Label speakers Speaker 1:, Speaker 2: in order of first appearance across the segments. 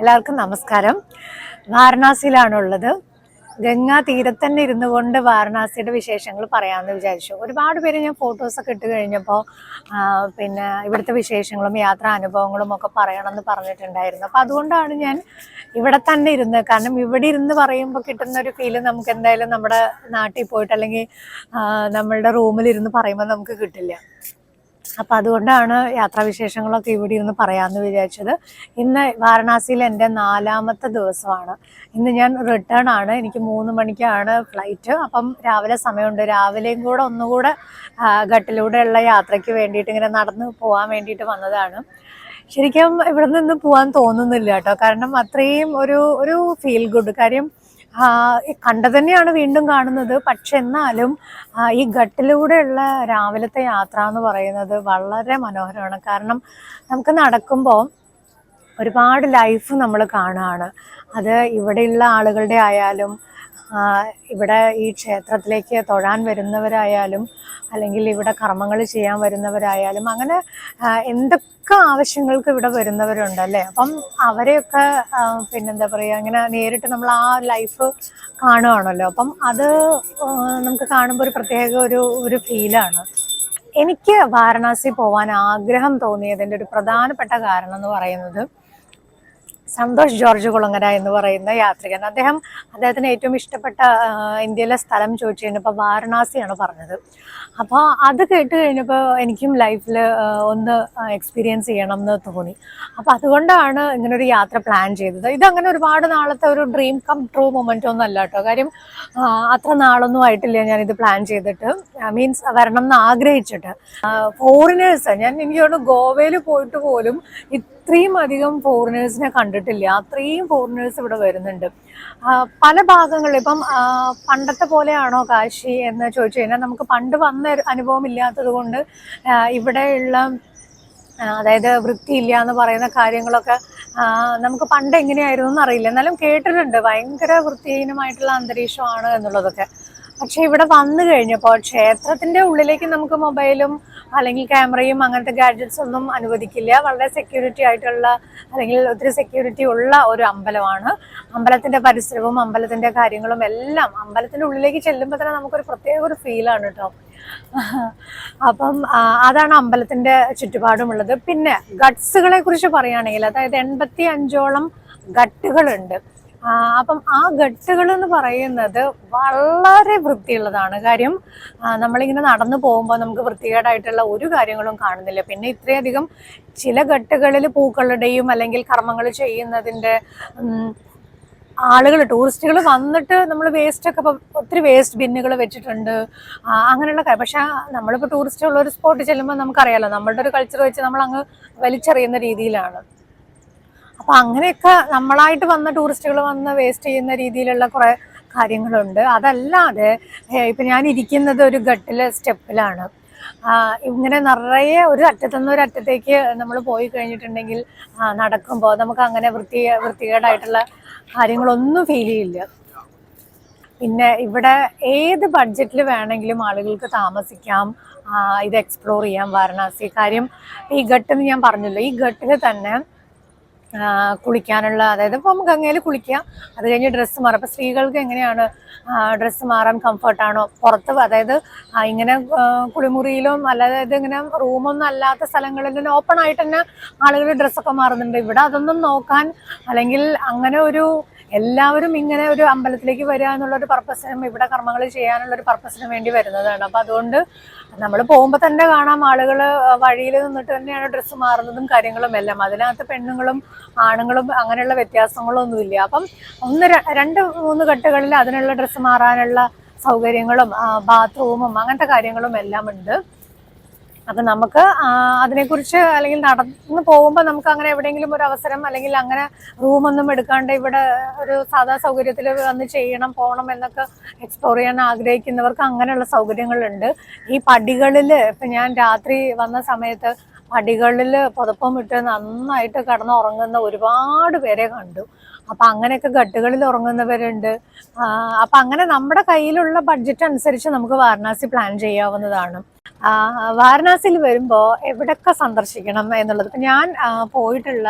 Speaker 1: എല്ലാവർക്കും നമസ്കാരം. വാരണാസിയിലാണുള്ളത്. ഗംഗാ തീരത്ത് തന്നെ ഇരുന്നു കൊണ്ട് വാരണാസിയുടെ വിശേഷങ്ങൾ പറയാമെന്ന് വിചാരിച്ചു. ഒരുപാട് പേര് ഞാൻ ഫോട്ടോസൊക്കെ ഇട്ട് കഴിഞ്ഞപ്പോൾ പിന്നെ ഇവിടുത്തെ വിശേഷങ്ങളും യാത്രാ അനുഭവങ്ങളും ഒക്കെ പറയണമെന്ന് പറഞ്ഞിട്ടുണ്ടായിരുന്നു. അപ്പോൾ അതുകൊണ്ടാണ് ഞാൻ ഇവിടെ തന്നെ ഇരുന്ന് കാരണം ഇവിടെ ഇരുന്ന് പറയുമ്പോൾ കിട്ടുന്ന ഒരു ഫീൽ നമുക്ക് എന്തായാലും നമ്മുടെ നാട്ടിൽ പോയിട്ട് അല്ലെങ്കിൽ നമ്മളുടെ റൂമിലിരുന്ന് പറയുമ്പോൾ നമുക്ക് കിട്ടില്ല. അപ്പം അതുകൊണ്ടാണ് യാത്രാവിശേഷങ്ങളൊക്കെ ഇവിടെ ഇരുന്ന് പറയാമെന്ന് വിചാരിച്ചത്. ഇന്ന് വാരണാസിയിൽ എന്റെ നാലാമത്തെ ദിവസമാണ്. ഇന്ന് ഞാൻ റിട്ടേൺ ആണ്. എനിക്ക് മൂന്ന് മണിക്കാണ് ഫ്ലൈറ്റ് അപ്പം രാവിലെ സമയമുണ്ട്. രാവിലെയും കൂടെ ഒന്നുകൂടെ ഘട്ടിലൂടെയുള്ള യാത്രയ്ക്ക് വേണ്ടിയിട്ട് ഇങ്ങനെ നടന്ന് പോകാൻ വേണ്ടിയിട്ട് വന്നതാണ്. ശരിക്കും ഇവിടെ നിന്ന് പോകാൻ തോന്നുന്നില്ല കേട്ടോ. കാരണം അത്രയും ഒരു ഒരു ഫീൽ ഗുഡ് കാര്യം കണ്ടത് തന്നെയാണ് വീണ്ടും കാണുന്നത്. പക്ഷെ എന്നാലും ഈ ഘട്ടിലൂടെയുള്ള രാവിലത്തെ യാത്ര എന്ന് പറയുന്നത് വളരെ മനോഹരമാണ്. കാരണം നമുക്ക് നടക്കുമ്പോൾ ഒരുപാട് ലൈഫ് നമ്മൾ കാണുകയാണ്. അത് ഇവിടെയുള്ള ആളുകളുടെ ആയാലും ഇവിടെ ഈ ക്ഷേത്രത്തിലേക്ക് തൊഴാൻ വരുന്നവരായാലും അല്ലെങ്കിൽ ഇവിടെ കർമ്മങ്ങൾ ചെയ്യാൻ വരുന്നവരായാലും അങ്ങനെ എന്തൊക്കെ ആവശ്യങ്ങൾക്ക് ഇവിടെ വരുന്നവരുണ്ട് അല്ലേ? അപ്പം അവരെയൊക്കെ പിന്നെന്താ പറയുക ഇങ്ങനെ നേരിട്ട് നമ്മൾ ആ ലൈഫ് കാണുകയാണല്ലോ അപ്പം അത് നമുക്ക് കാണുമ്പോൾ ഒരു പ്രത്യേക ഒരു ഒരു ഫീലാണ്. എനിക്ക് വാരണാസി പോവാൻ ആഗ്രഹം തോന്നിയതിന്റെ ഒരു പ്രധാനപ്പെട്ട കാരണം എന്ന് പറയുന്നത് സന്തോഷ് ജോർജ് കുളങ്ങര എന്ന് പറയുന്ന യാത്രികൻ. അദ്ദേഹം അദ്ദേഹത്തിന് ഏറ്റവും ഇഷ്ടപ്പെട്ട ഇന്ത്യയിലെ സ്ഥലം ചോദിച്ചു കഴിഞ്ഞപ്പോൾ വാരണാസിയാണ് പറഞ്ഞത്. അപ്പോൾ അത് കേട്ട് കഴിഞ്ഞപ്പോൾ എനിക്കും ലൈഫിൽ ഒന്ന് എക്സ്പീരിയൻസ് ചെയ്യണം എന്ന് തോന്നി. അപ്പോൾ അതുകൊണ്ടാണ് ഇങ്ങനൊരു യാത്ര പ്ലാൻ ചെയ്തത്. ഇതങ്ങനെ ഒരുപാട് നാളത്തെ ഒരു ഡ്രീം കം ട്രൂ മൊമെന്റ് ഒന്നും അല്ല കേട്ടോ. കാര്യം അത്ര നാളൊന്നും ആയിട്ടില്ല ഞാനിത് പ്ലാൻ ചെയ്തിട്ട്. മീൻസ് വരണം എന്ന് ആഗ്രഹിച്ചിട്ട്. ഫോറിനേഴ്സ് ഞാൻ എനിക്ക് തോന്നുന്നു ഗോവയിൽ പോയിട്ട് പോലും ഇത്രയും അധികം ഫോറിനേഴ്സിനെ കണ്ടിട്ടില്ല. അത്രയും ഫോറിനേഴ്സ് ഇവിടെ വരുന്നുണ്ട്. പല ഭാഗങ്ങളിൽ ഇപ്പം പണ്ടത്തെ പോലെയാണോ കാശി എന്ന് ചോദിച്ചു കഴിഞ്ഞാൽ നമുക്ക് പണ്ട് വന്ന അനുഭവം ഇല്ലാത്തത് കൊണ്ട് ഇവിടെയുള്ള അതായത് വൃത്തിയില്ല എന്ന് പറയുന്ന കാര്യങ്ങളൊക്കെ നമുക്ക് പണ്ട് എങ്ങനെയായിരുന്നു എന്നറിയില്ല എന്നാലും കേട്ടിട്ടുണ്ട്. ഭയങ്കര വൃത്തിഹീനമായിട്ടുള്ള അന്തരീക്ഷമാണ് എന്നുള്ളതൊക്കെ. പക്ഷെ ഇവിടെ വന്നു കഴിഞ്ഞപ്പോൾ ക്ഷേത്രത്തിന്റെ ഉള്ളിലേക്ക് നമുക്ക് മൊബൈലും അല്ലെങ്കിൽ ക്യാമറയും അങ്ങനത്തെ ഗാഡ്ജറ്റ്സ് ഒന്നും അനുവദിക്കില്ല. വളരെ സെക്യൂരിറ്റി ആയിട്ടുള്ള അല്ലെങ്കിൽ ഒത്തിരി സെക്യൂരിറ്റി ഉള്ള ഒരു അമ്പലമാണ്. അമ്പലത്തിന്റെ പരിസരവും അമ്പലത്തിന്റെ കാര്യങ്ങളും എല്ലാം അമ്പലത്തിന്റെ ഉള്ളിലേക്ക് ചെല്ലുമ്പോൾ തന്നെ നമുക്കൊരു പ്രത്യേക ഒരു ഫീലാണ് കേട്ടോ അപ്പം അതാണ് അമ്പലത്തിന്റെ ചുറ്റുപാടുമുള്ളത്. പിന്നെ ഗട്ട്സുകളെ കുറിച്ച് പറയുകയാണെങ്കിൽ അതായത് എൺപത്തി അഞ്ചോളം ഗട്ടുകളുണ്ട് അപ്പം ആ ഗട്ടുകൾ എന്ന് പറയുന്നത് വളരെ വൃത്തിയുള്ളതാണ്. കാര്യം നമ്മളിങ്ങനെ നടന്നു പോകുമ്പോൾ നമുക്ക് വൃത്തികേടായിട്ടുള്ള ഒരു കാര്യങ്ങളും കാണുന്നില്ല. പിന്നെ ഇത്രയധികം ചില ഘട്ടുകളിൽ പൂക്കളുടെയും അല്ലെങ്കിൽ കർമ്മങ്ങൾ ചെയ്യുന്നതിന്റെ ആളുകൾ ടൂറിസ്റ്റുകൾ വന്നിട്ട് നമ്മൾ വേസ്റ്റ് ഒക്കെ ഒത്തിരി വേസ്റ്റ് ബിന്നുകൾ വെച്ചിട്ടുണ്ട്. അങ്ങനെയുള്ള കാര്യം പക്ഷേ നമ്മളിപ്പോൾ ടൂറിസ്റ്റ് ഉള്ള ഒരു സ്പോട്ട് ചെല്ലുമ്പോൾ നമുക്കറിയാലോ നമ്മളുടെ ഒരു കൾച്ചർ വെച്ച് നമ്മൾ അങ്ങ് വലിച്ചെറിയുന്ന രീതിയിലാണ്. അപ്പൊ അങ്ങനെയൊക്കെ നമ്മളായിട്ട് വന്ന ടൂറിസ്റ്റുകൾ വന്ന് വേസ്റ്റ് ചെയ്യുന്ന രീതിയിലുള്ള കുറെ കാര്യങ്ങളുണ്ട്. അതല്ലാതെ ഇപ്പൊ ഞാൻ ഇരിക്കുന്നത് ഒരു ഗട്ടിലെ സ്റ്റെപ്പിലാണ്. ഇങ്ങനെ നിറയെ ഒരു അറ്റത്തുനിന്ന് ഒരു അറ്റത്തേക്ക് നമ്മൾ പോയി കഴിഞ്ഞിട്ടുണ്ടെങ്കിൽ നടക്കുമ്പോൾ നമുക്ക് അങ്ങനെ വൃത്തി വൃത്തികേടായിട്ടുള്ള കാര്യങ്ങളൊന്നും ഫീൽ ചെയ്യില്ല. പിന്നെ ഇവിടെ ഏത് ബഡ്ജറ്റിൽ വേണമെങ്കിലും ആളുകൾക്ക് താമസിക്കാം. ഇത് എക്സ്പ്ലോർ ചെയ്യാം. വാരണാസി കാര്യം ഈ ഘട്ടെന്ന് ഞാൻ പറഞ്ഞല്ലോ ഈ ഘട്ടിൽ തന്നെ കുളിക്കാനുള്ള അതായത് ഇപ്പം ഗംഗയിൽ കുളിക്കുക അത് കഴിഞ്ഞ് ഡ്രസ്സ് മാറാം. അപ്പം സ്ത്രീകൾക്ക് എങ്ങനെയാണ് ഡ്രസ്സ് മാറാൻ കംഫർട്ടാണോ പുറത്ത് അതായത് ഇങ്ങനെ കുളിമുറിയിലും അല്ലാതെ ഇങ്ങനെ റൂമൊന്നും അല്ലാത്ത സ്ഥലങ്ങളിൽ തന്നെ ഓപ്പൺ ആയിട്ട് തന്നെ ആളുകൾ ഡ്രസ്സൊക്കെ മാറുന്നുണ്ട്. ഇവിടെ അതൊന്നും നോക്കാൻ അല്ലെങ്കിൽ അങ്ങനെ ഒരു എല്ലാവരും ഇങ്ങനെ ഒരു അമ്പലത്തിലേക്ക് വരിക എന്നുള്ള ഒരു പർപ്പസിനും ഇവിടെ കർമ്മങ്ങൾ ചെയ്യാനുള്ള ഒരു പർപ്പസിനും വേണ്ടി വരുന്നതാണ്. അപ്പം അതുകൊണ്ട് നമ്മൾ പോകുമ്പോൾ തന്നെ കാണാം. ആളുകൾ വഴിയിൽ നിന്നിട്ട് തന്നെയാണ് ഡ്രസ്സ് മാറുന്നതും കാര്യങ്ങളും എല്ലാം. അതിനകത്ത് പെണ്ണുങ്ങളും ആണുങ്ങളും അങ്ങനെയുള്ള വ്യത്യാസങ്ങളൊന്നുമില്ല. അപ്പം ഒന്ന് രണ്ട് മൂന്ന് ഘട്ടങ്ങളിൽ അതിനുള്ള ഡ്രസ്സ് മാറാനുള്ള സൗകര്യങ്ങളും ബാത്റൂമും അങ്ങനത്തെ കാര്യങ്ങളും എല്ലാം ഉണ്ട്. അപ്പം നമുക്ക് അതിനെക്കുറിച്ച് അല്ലെങ്കിൽ നടന്നു പോകുമ്പോൾ നമുക്ക് അങ്ങനെ എവിടെയെങ്കിലും ഒരു അവസരം അല്ലെങ്കിൽ അങ്ങനെ റൂമൊന്നും എടുക്കാണ്ട് ഇവിടെ ഒരു സാധാ സൗകര്യത്തിൽ വന്ന് ചെയ്യണം പോകണം എന്നൊക്കെ എക്സ്പ്ലോർ ചെയ്യാൻ ആഗ്രഹിക്കുന്നവർക്ക് അങ്ങനെയുള്ള സൗകര്യങ്ങളുണ്ട്. ഈ പടികളിൽ ഇപ്പം ഞാൻ രാത്രി വന്ന സമയത്ത് പടികളിൽ പുതപ്പം ഇട്ട് നന്നായിട്ട് കിടന്ന് ഉറങ്ങുന്ന ഒരുപാട് പേരെ കണ്ടു. അപ്പം അങ്ങനെയൊക്കെ ഘട്ടുകളിൽ ഉറങ്ങുന്നവരുണ്ട്. അപ്പം അങ്ങനെ നമ്മുടെ കയ്യിലുള്ള ബഡ്ജറ്റ് അനുസരിച്ച് നമുക്ക് വാരണാസി പ്ലാൻ ചെയ്യാവുന്നതാണ്. വാരണാസിയിൽ വരുമ്പോൾ എവിടൊക്കെ സന്ദർശിക്കണം എന്നുള്ളത്? ഞാൻ പോയിട്ടുള്ള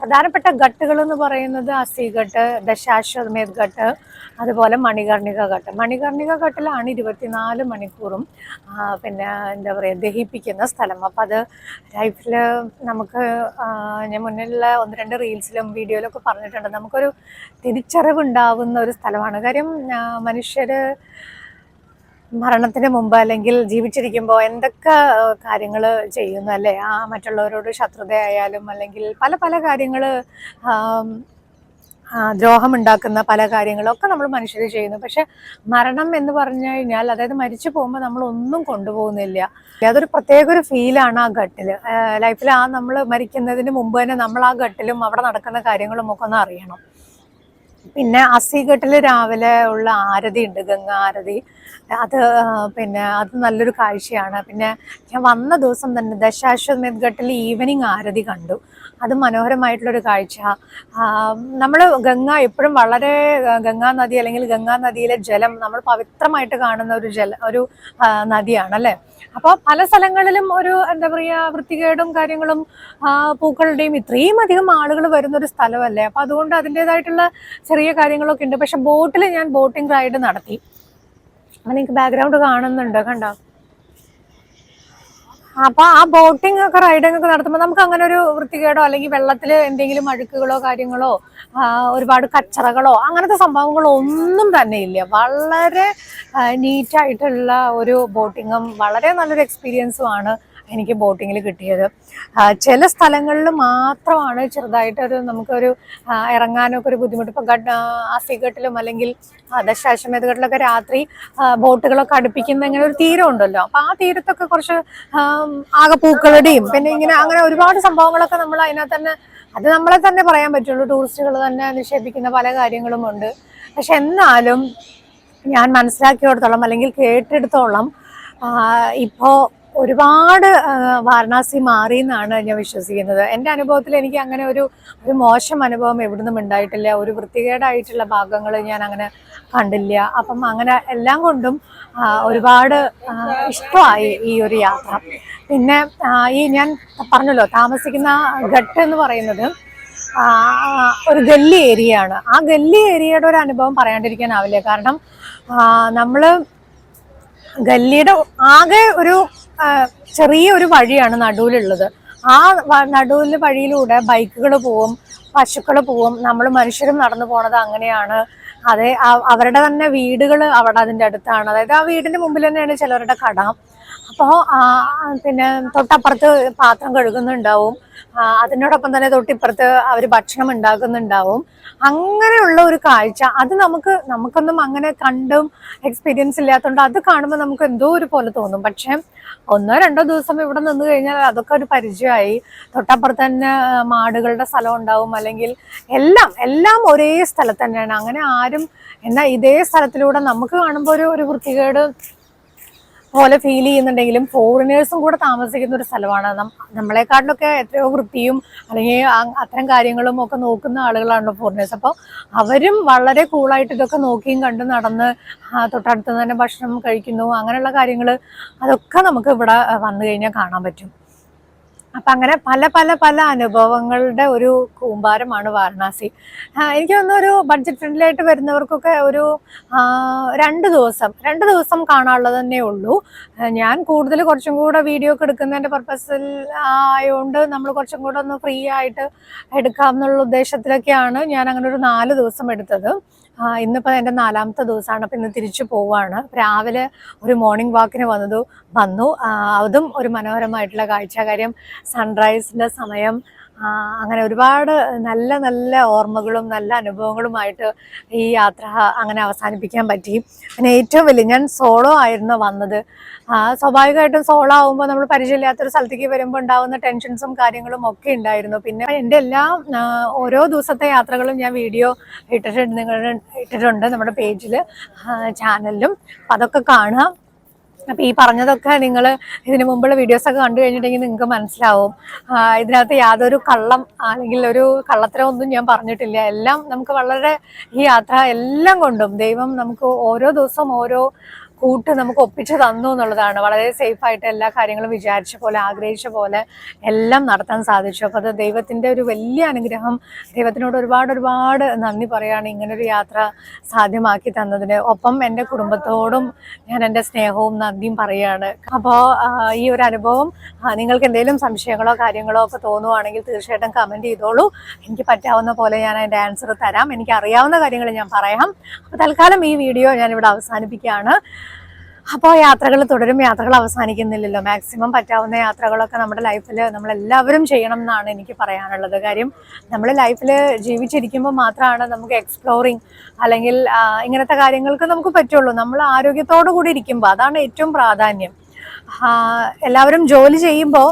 Speaker 1: പ്രധാനപ്പെട്ട ഘട്ടുകൾ എന്ന് പറയുന്നത് അസിഘട്ട് ദശാശ്വമേധ് ഘട്ട് അതുപോലെ മണികർണിക ഘട്ട്. മണികർണിക ഘട്ടിലാണ് ഇരുപത്തിനാല് മണിക്കൂറും പിന്നെ എന്താ പറയുക ദഹിപ്പിക്കുന്ന സ്ഥലം. അപ്പം അത് ലൈഫിൽ നമുക്ക് ഞാൻ മുന്നിലുള്ള ഒന്ന് രണ്ട് റീൽസിലും വീഡിയോയിലൊക്കെ പറഞ്ഞിട്ടുണ്ട്. നമുക്കൊരു തിരിച്ചറിവുണ്ടാവുന്ന ഒരു സ്ഥലമാണ്. കാര്യം മനുഷ്യർ മരണത്തിന് മുമ്പ് അല്ലെങ്കിൽ ജീവിച്ചിരിക്കുമ്പോൾ എന്തൊക്കെ കാര്യങ്ങൾ ചെയ്യുന്നു അല്ലേ? ആ മറ്റുള്ളവരോട് ശത്രുതയായാലും അല്ലെങ്കിൽ പല പല കാര്യങ്ങൾ ദ്രോഹം ഉണ്ടാക്കുന്ന പല കാര്യങ്ങളൊക്കെ നമ്മൾ മനുഷ്യർ ചെയ്യുന്നു. പക്ഷെ മരണം എന്ന് പറഞ്ഞു കഴിഞ്ഞാൽ അതായത് മരിച്ചു പോകുമ്പോൾ നമ്മൾ ഒന്നും കൊണ്ടുപോകുന്നില്ല. അതൊരു പ്രത്യേക ഒരു ഫീലാണ് ആ ഘട്ടിൽ ലൈഫിൽ ആ നമ്മൾ മരിക്കുന്നതിന് മുമ്പ് തന്നെ നമ്മൾ ആ ഘട്ടിലും അവിടെ നടക്കുന്ന കാര്യങ്ങളും ഒക്കെ ഒന്ന് അറിയണം. പിന്നെ അസിഘട്ടിൽ രാവിലെ ഉള്ള ആരതി ഉണ്ട് ഗംഗ ആരതി അത് പിന്നെ അത് നല്ലൊരു കാഴ്ചയാണ്. പിന്നെ ഞാൻ വന്ന ദിവസം തന്നെ ദശാശ്വമേധ് ഘട്ടിൽ ഈവനിങ് ആരതി കണ്ടു. അത് മനോഹരമായിട്ടുള്ളൊരു കാഴ്ച. നമ്മൾ ഗംഗ എപ്പോഴും വളരെ ഗംഗാ നദി അല്ലെങ്കിൽ ഗംഗാ നദിയിലെ ജലം നമ്മൾ പവിത്രമായിട്ട് കാണുന്ന ഒരു ജല ഒരു നദിയാണ് അല്ലേ അപ്പോൾ പല സ്ഥലങ്ങളിലും ഒരു എന്താ പറയുക വൃത്തികേടും കാര്യങ്ങളും പൂക്കളുടെയും ഇത്രയും അധികം ആളുകൾ വരുന്ന ഒരു സ്ഥലമല്ലേ? അപ്പോൾ അതുകൊണ്ട് അതിന്റെതായിട്ടുള്ള ചെറിയ കാര്യങ്ങളൊക്കെ ഉണ്ട്. പക്ഷെ ബോട്ടിൽ ഞാൻ ബോട്ടിംഗ് റൈഡ് നടത്തി. അപ്പം നിങ്ങൾക്ക് ബാക്ക്ഗ്രൗണ്ട് കാണുന്നുണ്ട് കണ്ടോ? അപ്പൊ ആ ബോട്ടിംഗ് ഒക്കെ റൈഡിംഗ് ഒക്കെ നടത്തുമ്പോൾ നമുക്ക് അങ്ങനെ ഒരു വൃത്തികേടോ അല്ലെങ്കിൽ വെള്ളത്തിൽ എന്തെങ്കിലും അഴുക്കുകളോ കാര്യങ്ങളോ ഒരുപാട് കച്ചറകളോ അങ്ങനത്തെ സംഭവങ്ങളോ ഒന്നും തന്നെ ഇല്ല. വളരെ നീറ്റായിട്ടുള്ള ഒരു ബോട്ടിങ്ങും വളരെ നല്ലൊരു എക്സ്പീരിയൻസും ആണ് എനിക്ക് ബോട്ടിങ്ങിൽ കിട്ടിയത്. ചില സ്ഥലങ്ങളിൽ മാത്രമാണ് ചെറുതായിട്ടൊരു നമുക്കൊരു ഇറങ്ങാനൊക്കെ ഒരു ബുദ്ധിമുട്ട്. ഇപ്പം ഗഡ് അസിഘട്ടിലും അല്ലെങ്കിൽ ദശാശ്വമേധഘട്ടിലൊക്കെ രാത്രി ബോട്ടുകളൊക്കെ അടുപ്പിക്കുന്ന ഇങ്ങനെ ഒരു തീരം ഉണ്ടല്ലോ. അപ്പം ആ തീരത്തൊക്കെ കുറച്ച് ആകെ പൂക്കളുടെയും പിന്നെ ഇങ്ങനെ അങ്ങനെ ഒരുപാട് സംഭവങ്ങളൊക്കെ നമ്മൾ അതിനകത്ത് തന്നെ അത് നമ്മളെ തന്നെ പറയാൻ പറ്റുള്ളൂ. ടൂറിസ്റ്റുകൾ തന്നെ നിക്ഷേപിക്കുന്ന പല കാര്യങ്ങളും ഉണ്ട്. പക്ഷെ എന്നാലും ഞാൻ മനസ്സിലാക്കിയോടത്തോളം അല്ലെങ്കിൽ കേട്ടെടുത്തോളം ഇപ്പോൾ ഒരുപാട് വാരണാസി മാറി എന്നാണ് ഞാൻ വിശ്വസിക്കുന്നത്. എന്റെ അനുഭവത്തിൽ എനിക്ക് അങ്ങനെ ഒരു ഒരു മോശം അനുഭവം എവിടുന്നും ഉണ്ടായിട്ടില്ല. ഒരു വൃത്തികേടായിട്ടുള്ള ഭാഗങ്ങൾ ഞാൻ അങ്ങനെ കണ്ടില്ല. അപ്പം അങ്ങനെ എല്ലാം കൊണ്ടും ഒരുപാട് ഇഷ്ടമായി ഈ ഒരു യാത്ര. പിന്നെ ഈ ഞാൻ പറഞ്ഞല്ലോ താമസിക്കുന്ന ഘട്ട് എന്ന് പറയുന്നത് ഒരു ഗല്ലി ഏരിയ ആണ് ആ ഗല്ലി ഏരിയയുടെ ഒരു അനുഭവം പറയാണ്ടിരിക്കാനാവില്ല. കാരണം നമ്മൾ ഗല്ലിയുടെ ആകെ ഒരു ചെറിയ ഒരു വഴിയാണ് നടുവിലുള്ളത്. ആ നടുവിലെ വഴിയിലൂടെ ബൈക്കുകൾ പോവും പശുക്കൾ പോവും. നമ്മൾ മനുഷ്യരും നടന്നു പോണത് അങ്ങനെയാണ്. അതെ അവരുടെ തന്നെ വീടുകൾ അവിടെ അതിന്റെ അടുത്താണ്. അതായത് ആ വീടിന്റെ മുമ്പിൽ തന്നെയാണ് ചിലരുടെ കട. അപ്പോൾ പിന്നെ തൊട്ടപ്പുറത്ത് പാത്രം കഴുകുന്നുണ്ടാവും. അതിനോടൊപ്പം തന്നെ തൊട്ടിപ്പുറത്ത് അവർ ഭക്ഷണം ഉണ്ടാക്കുന്നുണ്ടാവും. അങ്ങനെയുള്ള ഒരു കാഴ്ച അത് നമുക്ക് നമുക്കൊന്നും അങ്ങനെ കണ്ടും എക്സ്പീരിയൻസ് ഇല്ലാത്തതുകൊണ്ട് അത് കാണുമ്പോൾ നമുക്ക് എന്തോ ഒരു പോലെ തോന്നും. പക്ഷേ ഒന്നോ രണ്ടോ ദിവസം ഇവിടെ നിന്ന് കഴിഞ്ഞാൽ അതൊക്കെ ഒരു പരിചയമായി. തൊട്ടപ്പുറത്ത് തന്നെ മാടുകളുടെ സ്ഥലം ഉണ്ടാവും. അല്ലെങ്കിൽ എല്ലാം എല്ലാം ഒരേ സ്ഥലത്ത് തന്നെയാണ്. അങ്ങനെ ആരും എന്നാൽ ഇതേ സ്ഥലത്തിലൂടെ നമുക്ക് കാണുമ്പോൾ ഒരു ഒരു വൃത്തികേട് പോലെ ഫീൽ ചെയ്യുന്നുണ്ടെങ്കിലും ഫോറിനേഴ്സും കൂടെ താമസിക്കുന്ന ഒരു സ്ഥലമാണ്. നമ്മളെക്കാട്ടിലൊക്കെ എത്രയോ വൃത്തിയും അല്ലെങ്കിൽ അത്തരം കാര്യങ്ങളും ഒക്കെ നോക്കുന്ന ആളുകളാണല്ലോ ഫോറിനേഴ്സ് അപ്പോൾ അവരും വളരെ കൂളായിട്ട് ഇതൊക്കെ നോക്കിയും കണ്ട് നടന്ന് തൊട്ടടുത്ത് തന്നെ ഭക്ഷണം കഴിക്കുന്നു അങ്ങനെയുള്ള കാര്യങ്ങൾ അതൊക്കെ നമുക്ക് ഇവിടെ വന്നു കഴിഞ്ഞാൽ കാണാൻ പറ്റും. അപ്പം അങ്ങനെ പല പല പല അനുഭവങ്ങളുടെ ഒരു കൂമ്പാരമാണ് വാരണാസി. എനിക്ക് തോന്നുന്നു ഒരു ബഡ്ജറ്റ് ഫ്രണ്ട്ലി ആയിട്ട് വരുന്നവർക്കൊക്കെ ഒരു രണ്ട് ദിവസം രണ്ട് ദിവസം കാണാനുള്ളത് തന്നെ ഉള്ളൂ. ഞാൻ കൂടുതൽ കുറച്ചും കൂടെ വീഡിയോ ഒക്കെ എടുക്കുന്നതിന്റെ പർപ്പസിൽ ആയതുകൊണ്ട് നമ്മൾ കുറച്ചും കൂടെ ഒന്ന് ഫ്രീ ആയിട്ട് എടുക്കാം എന്നുള്ള ഉദ്ദേശത്തിലൊക്കെയാണ് ഞാൻ അങ്ങനെ ഒരു നാല് ദിവസം എടുത്തത്. ഇന്നിപ്പോൾ എന്റെ നാലാമത്തെ ദിവസമാണ്. അപ്പം ഇന്ന് തിരിച്ചു പോവാണ്. രാവിലെ ഒരു മോർണിംഗ് വാക്കിന് വന്നത് വന്നു. അതും ഒരു മനോഹരമായിട്ടുള്ള കാഴ്ച കാര്യം. സൺറൈസിന്റെ സമയം അങ്ങനെ ഒരുപാട് നല്ല നല്ല ഓർമ്മകളും നല്ല അനുഭവങ്ങളുമായിട്ട് ഈ യാത്ര അങ്ങനെ അവസാനിപ്പിക്കാൻ പറ്റി. പിന്നെ ഏറ്റവും വലിയ ഞാൻ സോളോ ആയിരുന്നു വന്നത്. സ്വാഭാവികമായിട്ടും സോളോ ആകുമ്പോൾ നമ്മൾ പരിചയമില്ലാത്തൊരു സ്ഥലത്തേക്ക് വരുമ്പോൾ ഉണ്ടാകുന്ന ടെൻഷൻസും കാര്യങ്ങളും ഒക്കെ ഉണ്ടായിരുന്നു. പിന്നെ എന്റെ എല്ലാ ഓരോ ദിവസത്തെ യാത്രകളും ഞാൻ വീഡിയോ ഇട്ടിട്ടുണ്ട് നിങ്ങൾ ഇട്ടിട്ടുണ്ട് നമ്മുടെ പേജിൽ ചാനലിലും. അതൊക്കെ കാണാം. അപ്പം ഈ പറഞ്ഞതൊക്കെ നിങ്ങൾ ഇതിനു മുമ്പുള്ള വീഡിയോസൊക്കെ കണ്ടു കഴിഞ്ഞിട്ടുണ്ടെങ്കിൽ നിങ്ങൾക്ക് മനസ്സിലാവും. ഇതിനകത്ത് യാതൊരു കള്ളം അല്ലെങ്കിൽ ഒരു കള്ളത്തരം ഒന്നും ഞാൻ പറഞ്ഞിട്ടില്ല. എല്ലാം നമുക്ക് വളരെ ഈ യാത്ര എല്ലാം കൊണ്ടും ദൈവം നമുക്ക് ഓരോ ദിവസം ഓരോ കൂട്ട് നമുക്ക് ഒപ്പിച്ച് തന്നു എന്നുള്ളതാണ്. വളരെ സേഫ് ആയിട്ട് എല്ലാ കാര്യങ്ങളും വിചാരിച്ച പോലെ ആഗ്രഹിച്ച പോലെ എല്ലാം നടത്താൻ സാധിച്ചു. അപ്പോൾ അത് ദൈവത്തിന്റെ ഒരു വലിയ അനുഗ്രഹം. ദൈവത്തിനോട് ഒരുപാട് ഒരുപാട് നന്ദി പറയുകയാണ് ഇങ്ങനൊരു യാത്ര സാധ്യമാക്കി തന്നതിന്. ഒപ്പം എന്റെ കുടുംബത്തോടും ഞാൻ എന്റെ സ്നേഹവും നന്ദിയും പറയുകയാണ് അപ്പോൾ ഈ ഒരു അനുഭവം നിങ്ങൾക്ക് എന്തെങ്കിലും സംശയങ്ങളോ കാര്യങ്ങളോ ഒക്കെ തോന്നുവാണെങ്കിൽ തീർച്ചയായിട്ടും കമന്റ് ചെയ്തോളൂ. എനിക്ക് പറ്റാവുന്ന പോലെ ഞാൻ അതിന്റെ ആൻസർ തരാം. എനിക്ക് അറിയാവുന്ന കാര്യങ്ങൾ ഞാൻ പറയാം. അപ്പോൾ തൽക്കാലം ഈ വീഡിയോ ഞാനിവിടെ അവസാനിപ്പിക്കുകയാണ്. അപ്പോൾ യാത്രകൾ തുടരും. യാത്രകൾ അവസാനിക്കുന്നില്ലല്ലോ. മാക്സിമം പറ്റാവുന്ന യാത്രകളൊക്കെ നമ്മുടെ ലൈഫിൽ നമ്മളെല്ലാവരും ചെയ്യണം എന്നാണ് എനിക്ക് പറയാനുള്ളത്. കാര്യം നമ്മൾ ലൈഫിൽ ജീവിച്ചിരിക്കുമ്പോൾ മാത്രമാണ് നമുക്ക് എക്സ്പ്ലോറിങ് അല്ലെങ്കിൽ ഇങ്ങനത്തെ കാര്യങ്ങൾക്ക് നമുക്ക് പറ്റുള്ളൂ. നമ്മൾ ആരോഗ്യത്തോടു കൂടി ഇരിക്കുമ്പോൾ അതാണ് ഏറ്റവും പ്രാധാന്യം. എല്ലാവരും ജോലി ചെയ്യുമ്പോൾ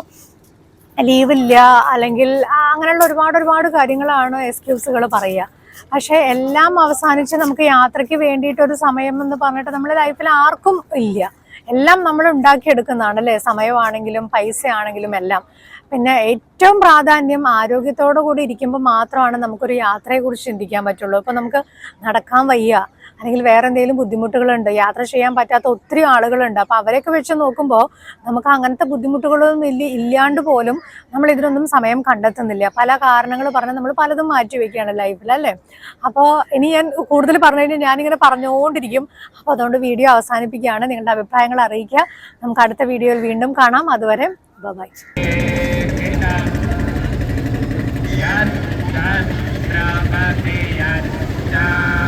Speaker 1: ലീവില്ല അല്ലെങ്കിൽ അങ്ങനെയുള്ള ഒരുപാട് ഒരുപാട് കാര്യങ്ങളാണ് എക്സ്ക്യൂസുകൾ പറയുക. പക്ഷെ എല്ലാം അവസാനിച്ച് നമുക്ക് യാത്രയ്ക്ക് വേണ്ടിയിട്ട് ഒരു സമയം എന്ന് പറഞ്ഞിട്ട് നമ്മുടെ ലൈഫിൽ ആർക്കും ഇല്ല. എല്ലാം നമ്മൾ ഉണ്ടാക്കിയെടുക്കുന്നതാണ് അല്ലേ? സമയമാണെങ്കിലും പൈസയാണെങ്കിലും എല്ലാം. പിന്നെ ഏറ്റവും പ്രാധാന്യം ആരോഗ്യത്തോടു കൂടി ഇരിക്കുമ്പോൾ മാത്രമാണ് നമുക്കൊരു യാത്രയെക്കുറിച്ച് ചിന്തിക്കാൻ പറ്റുള്ളൂ. ഇപ്പം നമുക്ക് നടക്കാൻ വയ്യ. അല്ലെങ്കിൽ വേറെ എന്തെങ്കിലും ബുദ്ധിമുട്ടുകളുണ്ട് യാത്ര ചെയ്യാൻ പറ്റാത്ത ഒത്തിരി ആളുകളുണ്ട്. അപ്പോൾ അവരെയൊക്കെ വെച്ച് നോക്കുമ്പോൾ നമുക്ക് അങ്ങനത്തെ ബുദ്ധിമുട്ടുകളൊന്നും ഇല്ല ഇല്ലാണ്ട് പോലും നമ്മൾ ഇതിനൊന്നും സമയം കണ്ടെത്തുന്നില്ല. പല കാരണങ്ങൾ പറഞ്ഞ് നമ്മൾ പലതും മാറ്റി വെക്കുകയാണ് ലൈഫിൽ അല്ലേ? അപ്പോൾ ഇനി ഞാൻ കൂടുതൽ പറഞ്ഞു കഴിഞ്ഞാൽ ഞാനിങ്ങനെ പറഞ്ഞുകൊണ്ടിരിക്കും. അപ്പോൾ അതുകൊണ്ട് വീഡിയോ അവസാനിപ്പിക്കുകയാണ്. നിങ്ങളുടെ അഭിപ്രായങ്ങൾ അറിയിക്കുക. നമുക്ക് അടുത്ത വീഡിയോയിൽ വീണ്ടും കാണാം. അതുവരെ bye
Speaker 2: Yan, yan, Brahmate, yan, yan.